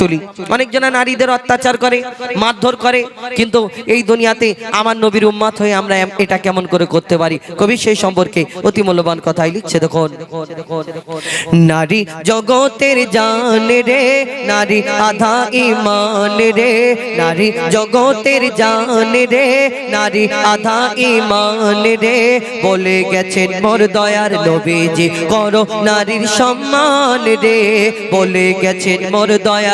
চলি। অনেকজনা নারীদের অত্যাচার করে, মারধর করে, কিন্তু এই দুনিয়াতে আমার নবীর উম্মাত হয়ে আমরা এটা কেমন করে করতে পারি? কবি সেই সম্পর্কে অতি মূল্যবান কথাই লিখছে, দেখুন। নারী জগতের জান রে, নারী আধা ইমান রে, নারী জগতের জান রে, নারী আধা ইমান রে। বলে গেছেন মোর দয়ার নবীজি, করো নারীর সম্মান রে। বলে গেছেন মোর দয়ার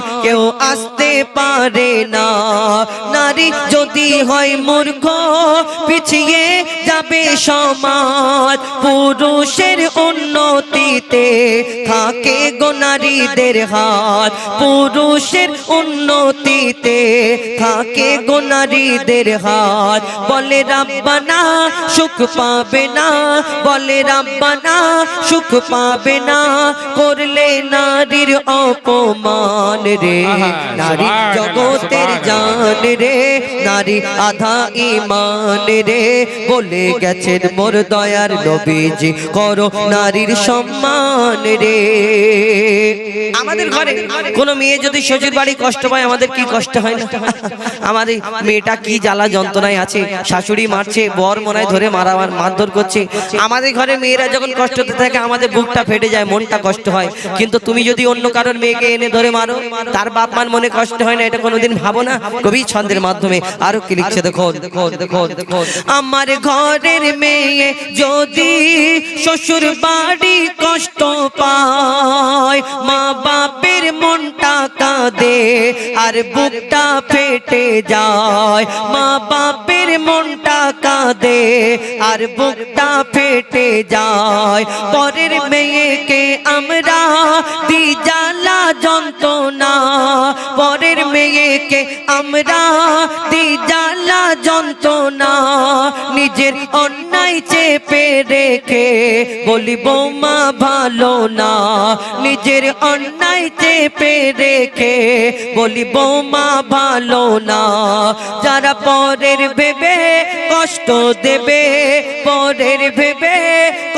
দুনিয়ায় কেউ আসতে পারে না। নারী যদি হয় মূর্খ, পিছিয়ে যাবে সমাজ। পুরুষের উন্নতিতে থাকে গো নারীদের হাত। পুরুষের উন্নতিতে থাকে গো নারীদের হাত। বলে রাব্বানা, সুখ পাবে না। বলে রাব্বানা, সুখ পাবে না। করলে নারীর অপমান। রে নারী জগতের জান রে নারী আধা ইমান রে। বলে গেছেন মোর দয়ার নবীজি করো নারীর সম্মান রে। আমাদের ঘরে কোনো মেয়ে যদি শ্বশুর বাড়ি কষ্ট পায় আমাদের কি কষ্ট হয় না? আমাদের মেয়েটা কি জ্বালা যন্ত্রণায় আছে শাশুড়ি মারছে বর মনে হয় ধরে মারা মারধর করছে। আমাদের ঘরে মেয়েরা যখন কষ্টতে থাকে আমাদের বুকটা ফেটে যায় মনটা কষ্ট হয়। কিন্তু তুমি যদি অন্য কারোর মেয়েকে এনে ধরে মারো তার বাপ মার মনে কষ্ট হয় না, এটা কোনোদিন ভাবো না। কবি ছন্দের মাধ্যমে আরও কি লিখছে দেখো আমার ঘরের মেয়ে যদি শ্বশুর বাড়ি কষ্ট পায়, মা বাপের মনটা কাঁদে আর বুকটা ফেটে যায়। মা বাপের মনটা কাঁদে আর বুকটা ফেটে যায়। পরের মেয়েকে আমরা দি জ্বালা যন্ত্রণা। পরের মেয়েকে আমরা দি জ্বালা যন্ত্রণা। নিজের অন্যায় চেপে রেখে বলি, বৌমা, ভালো না। নিজের অন্যায় চেপে রেখে বলি, বৌমা, ভালো না। যারা পরের ভেবে কষ্ট দেবে, পরের ভেবে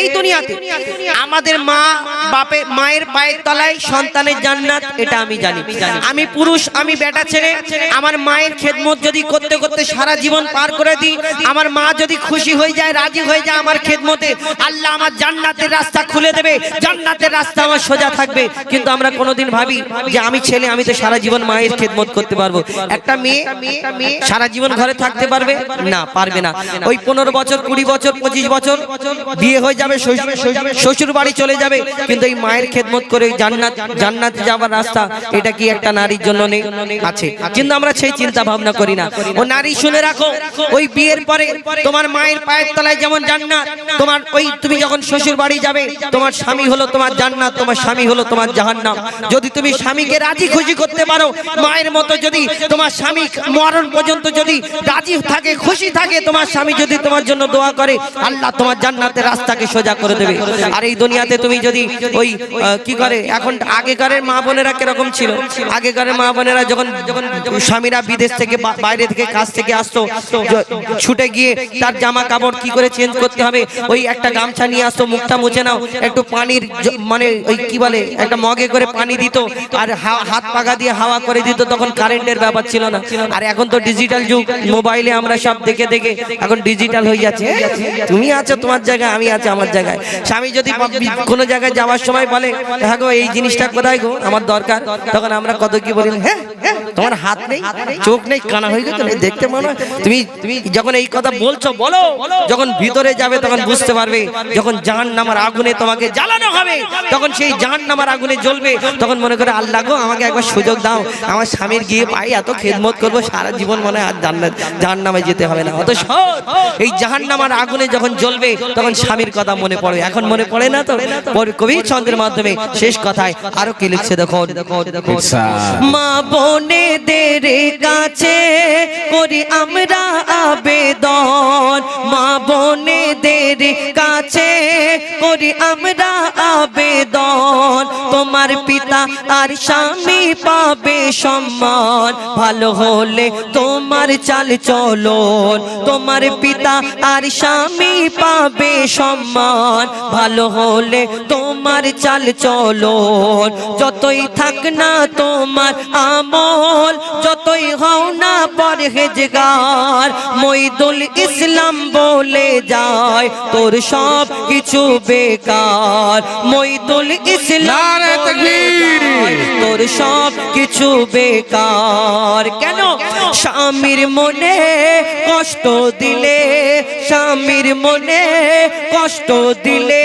এই দুনিয়াতে আমাদের মা বাপে, মায়ের পায়ের তলায় সন্তানের জান্নাত, এটা আমি জানি। আমি পুরুষ, আমি বেটা ছেড়ে আমার মায়ের খেদমত যদি করতে করতে সারা জীবন পার করে দিই, আমার মা যদি খুশি হয়ে যায়, রাজি হয়ে যায় আমার খেদমতে, আল্লাহ আমার জান্নাতের রাস্তা খুলে দেবে, জান্নাতের রাস্তা আমার সোজা থাকবে। কিন্তু আমরা কোনোদিন ভাবি যে আমি ছেলে, আমি তো সারা জীবন মায়ের খেদমত করতে পারব। একটা মেয়ে সারা জীবন ঘরে থাকতে পারবে? না পারবে না। ওই পনেরো বছর, কুড়ি বছর, পঁচিশ বছর বিয়ে হয়ে যাবে শ্বশুর- বাড়ি চলে যাবে। কিন্তু এই মায়ের খেদমত করে জান্নাত জান্নাতে যাবার রাস্তা এটা কি একটা নারীর জন্য নেই? আছে। কিন্তু আমরা সেই চিন্তা ভাবনা করি না। ও নারী শুনে রাখো ওই বিয়ের পরে তোমার মায়ের পায়ের তলায় যেমন জান্নাত তোমার ওই তুমি যখন শ্বশুর বাড়ি যাবে তোমার স্বামী হলো তোমার জান্নাত তোমার স্বামী হলো তোমার জাহান্নাম। যদি তুমি স্বামীকে রাজি খুশি করতে পারো মায়ের মতো যদি তোমার স্বামী মরণ পর্যন্ত যদি রাজি থাকে খুশি থাকে তোমার স্বামী যদি তোমার জন্য দোয়া করে আল্লাহ তোমার জান্নাতের রাস্তাকে সোজা করে দেবে। আর এই দুনিয়াতে তুমি যদি ওই কি করে? এখন আগেকারের মা বোনেরা কীরকম ছিল? আগেকারের মা বোনেরা যখন যখন স্বামীরা বিদেশ থেকে বাইরে থেকে কাজ থেকে আসতো ছুটে গিয়ে তার জামা কাপড় কি করে চেঞ্জ করতে হবে? ওই একটা গামছা নিয়ে আসতো, মুখটা মুছে নাও, একটু পানির মানে ওই কি বলে, একটা মগে করে পানি দিত আর হাত পাকা দিয়ে হাওয়া করে দিত, তখন কারেন্টের ব্যাপার ছিল না। আর এখন তো ডিজিটাল যুগ, মোবাইলে আমরা সব দেখে দেখে এখন ডিজিটাল হয়ে যাচ্ছে। তুমি আছো তোমার জায়গায়, আমি আছি আমার জায়গায়। স্বামী যদি কোনো জায়গায় যাওয়ার সময় বলে হ্যাঁ গো এই জিনিসটা কোথায় গো? আমার দরকার। তখন আমরা কত কি বলি হ্যাঁ হ্যাঁ তোমার হাত নেই চোখ নেই কানা হয়ে গেছে দেখতে মনে হয় তুমি তুমি যখন এই কথা বলছো বলো যখন ভিতরে যাবে তখন বুঝতে পারবে যখন জাহান নামার আগুনে তোমাকে জ্বালানো হবে তখন সেই জাহান নামার আগুনে জ্বলবে তখন মনে করে আল্লাহ গো আমাকে একবার সুযোগ দাও আমার স্বামীর গিয়ে পাই এত খেদমত করব সারা জীবন মনে হয় আর জান্নাত জাহান নামে যেতে হবে না। অত সহজ এই জাহান নামার আগুনে যখন জ্বলবে তখন স্বামীর কথা মনে পড়ে। এখন মনে পড়ে না তো? কবি ছন্দের মাধ্যমে শেষ কথায় আরও কি লিখছে দেখো দেখো দেখো মা বোনেদের কাছে করি আমরা আবেদন। মা বোনেদের কাছে করি আমরা আবেদন। তোমার পিতা আর স্বামী পাবে সম্মান। ভালো হলে তোমার চাল চলন। তোমার পিতা আর স্বামী পাবে সম্মান। ভালো হলে তোমার চাল চলন। যতই থাক না তোমার আমল, যতই হও না পরহেজগার, মইদুল ইসলাম বলে যায়, তোর সব কিছু বেকার। মইদুল ইসলাম তোর সব কিছু বেকার। কেন? স্বামীর মনে কষ্ট দিলে স্বামীর মনে কষ্ট দিলে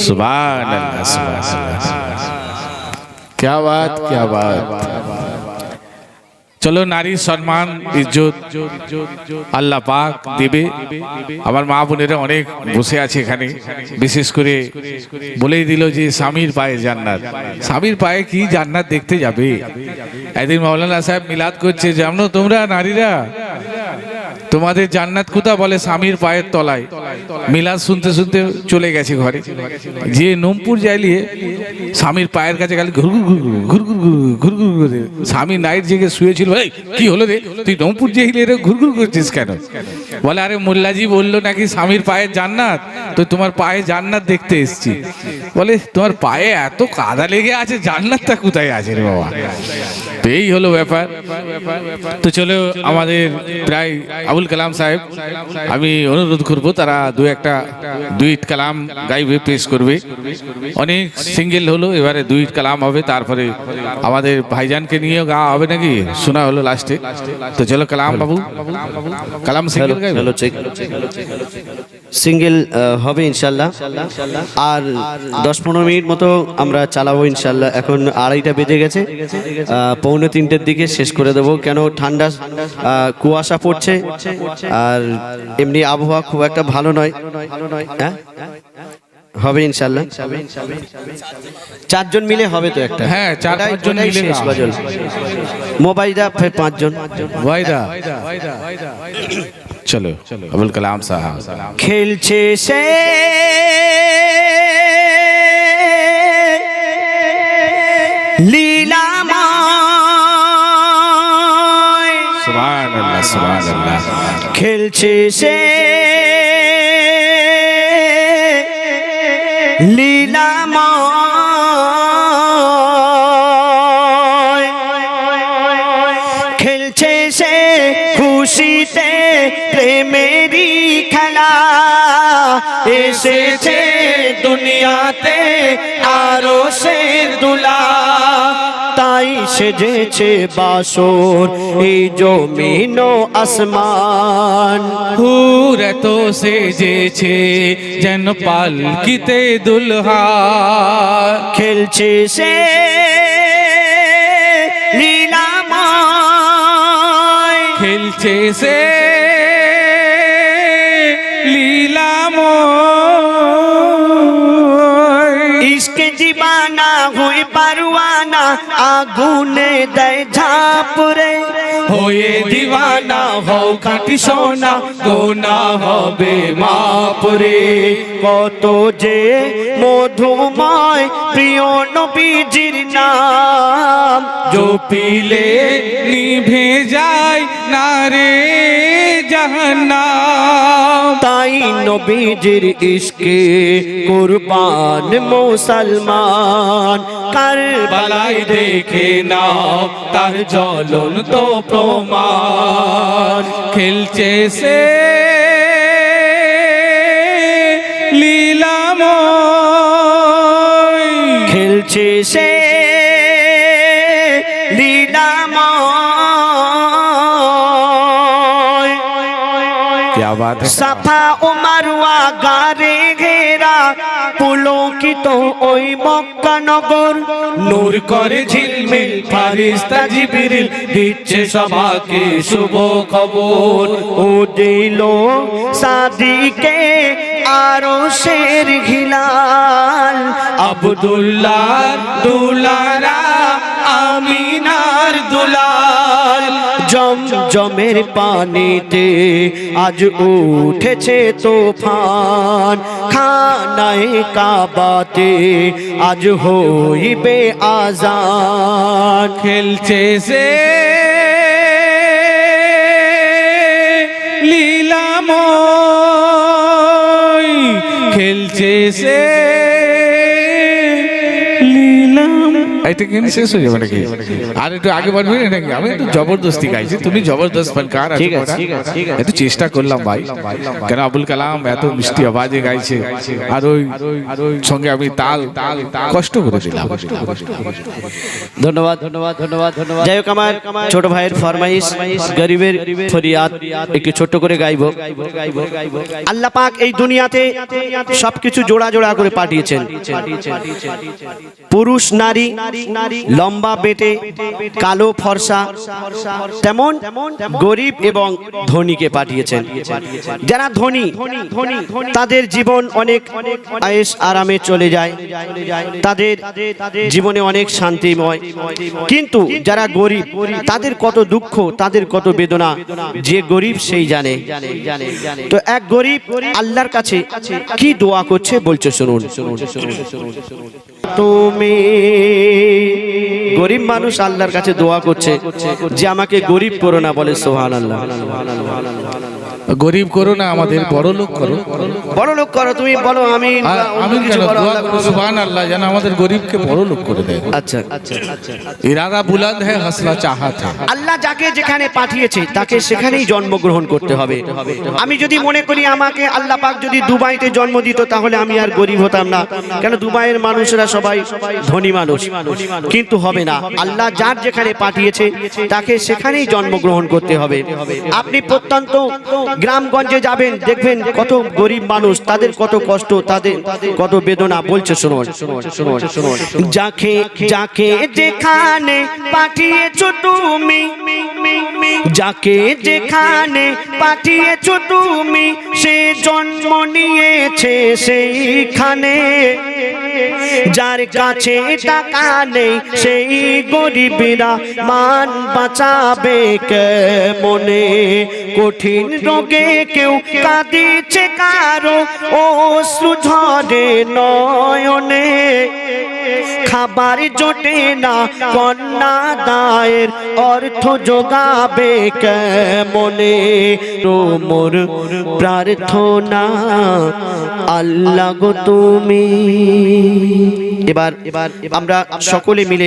सुभान अल्लाह सुभान अल्लाह क्या बात क्या बात চলো নারীর সম্মান ইজ্জত আল্লাহ পাক দেবে আমার মা বোনেরা অনেক বসে আছে এখানে বিশেষ করে বলেই দিল যে স্বামীর পায়ে জান্নাত স্বামীর পায়ে কি জান্নাত দেখতে যাবে একদিন মাওলানা সাহেব মিলাদ করছে জানো তোমরা নারীরা তোমাদের জান্নাত কোথা বলে? স্বামীর পায়ের তলায়। মিলাদ শুনতে শুনতে চলে গেছে ঘরে। যে নোমপুর যাইলিয়ে স্বামীর পায়ের কাছে গেলে ঘুর ঘুর ঘুর ঘুর ঘুর ঘুর করে স্বামী নাইট জেগে শুয়েছিল, এই, কি হলো রে? তুই নোমপুর যাইলে রে? ঘুর ঘুর করছিস কেন? বলে, আরে মোল্লাজি বলল নাকি স্বামীর পায়ের জান্নাত? তো তোমার পায়ে জান্নাত দেখতে এসছি। বলে, তোমার পায়ে এত কাদা লেগে আছে, জান্নাতটা কোথায় আছে রে বাবা? তো এই হলো ব্যাপার। তো চলো আমাদের প্রায় আবুল কালাম সাহেব আমি অনুরোধ করব তারা দু একটা দুইট কালাম গাইবে পেশ করবে। অনেক সিঙ্গেল হলো এবারে দুইট কালাম হবে তারপরে আমাদের ভাইজানকে নিয়েও গাওয়া হবে নাকি? শোনা হলো লাস্টে তো চলো কালাম বাবু কালাম সিঙ্গেল গাইবে। সিঙ্গেল হবে ইনশাল্লাহ। আর দশ পনেরো মিনিট মতো আমরা চালাবো ইনশাল্লাহ। এখন আড়াইটা বেজে গেছে। পৌনে তিনটের দিকে শেষ করে দেবো। কেন ঠান্ডা কুয়াশা পড়ছে। আর এমনি আবহাওয়া খুব একটা ভালো নয়। হ্যাঁ? হবে ইনশাল্লাহ। চারজন মিলে হবে তো একটা। হ্যাঁ, চার ওটাই- পাঁচজন ওটাই মিলে শেষ গজল। মোবাইলটা ফের পাঁচজন। ওয়াইদা। চলো আবুল কালাম সাহেব খেলছে সে লীলাময় সুবহানাল্লাহ সুবহানাল্লাহ খেলছে সে এসেছে দুনিয়াতে আরও সে দুলা। তাই সেজেছে বাসর এই জমিন আসমান। হুর তো সেজেছে যেন পালকিতে দুলহা। খেলছে সে লীলাময়। খেলছে সে Wow. পারওয়ানা আগুনে দেয় ঝাপরে। হয়ে দিওয়ানা হও খাটি সোনা গোনা হবে মাপরে। কত যে মধুময় প্রিয় নবীজির নাম। জপিলে নিভে যায় না রে জাহান্নাম। তাই নবীজির ইশকে কুরবান মুসলমান। কারবালায় তাই দেখে না তার জ্বলন তো প্রমাণ। খেলছে সে লীলাম খেলছে সে লীলাম সাফা ও মারুয়া গারে ওই মক্কা নগর। নূর করে ঝিলমিল ফারিস্তা জিবরিল দিচ্ছে সবাকে শুভ খবর। ও দিল সাদিকে আরও শের ঘিলাল আব্দুল্লাহ দুলারা আমিনার দুলাল। জম জমের পানিতে আজ উঠেছে তোফান। খানায় কাবাতে আজ হইবে আজান। খেলছে সে লীলাময়। খেলছে সে এটা কিন্তু শেষ হয়ে যাবে নাকি আর একটু আগে নাকি? আমি একটু জবরদস্তি গাইছি। তুমি জবরদস্ত ফনকার ঠিক আছে, ঠিক আছে, একটু চেষ্টা করলাম ভাই। কেন আবুল কালাম এত মিষ্টি আওয়াজে গাইছে? আর ওই সঙ্গে আমি তাল কষ্ট করে দিলাম। ধন্যবাদ ধন্যবাদ ধন্যবাদ ধন্যবাদ। যাই হোক আমার ছোট ভাইয়ের ফরমাইশ গরিবের ফরিয়াদ একটু ছোট্ট করে গাইবো। আল্লাহ পাক এই দুনিয়াতে সবকিছু জোড়া জোড়া করে পাঠিয়েছেন। পুরুষ নারী লম্বা বেটে, কালো ফর্সা, তেমন গরিব এবং ধনীকে পাঠিয়েছেন। যারা ধনী, তাদের জীবন অনেক আয়েস আরামে চলে যায়। তাদের জীবনে অনেক শান্তিময়। কিন্তু যারা গরিব, তাদের কত দুঃখ, তাদের কত বেদনা। যে গরিব সেই জানে। তো এক গরিব আল্লাহর কাছে কি দোয়া করছে বলছে শুনুন। তুমি। গরিব মানুষ আল্লাহর কাছে দোয়া করছে যে আমাকে গরিব করো না বলে সোহান আল্লাহ গরিব করো না আমাদের বড় লোক করো। বড় লোক করো। তুমি বলো আমি আমি কেন দোয়া করো। সুবহান আল্লাহ যেন আমাদের গরিবকে বড় লোক করে দেয়। আচ্ছা আচ্ছা ইরাদা বুলন্দ হ্যাঁ হাসনা চাহাত হ্যাঁ আল্লাহ যাকে যেখানে পাঠিয়েছে তাকে সেখানেই জন্মগ্রহণ করতে হবে। আমি যদি মনে করি আমাকে আল্লাহ পাক যদি দুবাইতে জন্ম দিত তাহলে আমি আর গরিব হতাম না। কেন দুবাইয়ের মানুষরা সবাই ধনী মানুষ। কিন্তু হবে না। আল্লাহ যার যেখানে পাঠিয়েছে তাকে সেখানেই জন্মগ্রহণ করতে হবে। আপনি প্রত্যন্ত গ্রামগঞ্জে যাবেন, দেখবেন কত গরিব মানুষ, তাদের কত কষ্ট, তাদের কত বেদনা। বলছে, শুনুন যাকে যাকে যেখানে পাঠিয়েছো তুমি, যাকে যেখানে পাঠিয়েছো তুমি, সে জন্ম নিয়েছে সেইখানে। যার কাছে টাকা নেই, সেই গরিবরা মান বাঁচাবে মনে কঠিন রোগে কেউ কাঁদিছে কারও ও ঝরে নয়নে। খাবার জোটে না, কন্যা দায়ের অর্থ যোগাবে কেমনে? মোর প্রার্থনা, আল্লাহ গো তুমি। এবার এবার আমরা সকলে মিলে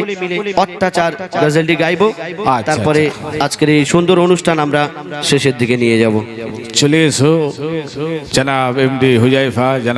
অত্যাচার গজলটি গাইব। আচ্ছা, তারপরে আজকের এই সুন্দর অনুষ্ঠান আমরা শেষের দিকে নিয়ে যাব। চলে এসো। জনাব এমডি হুজাইফা জনাব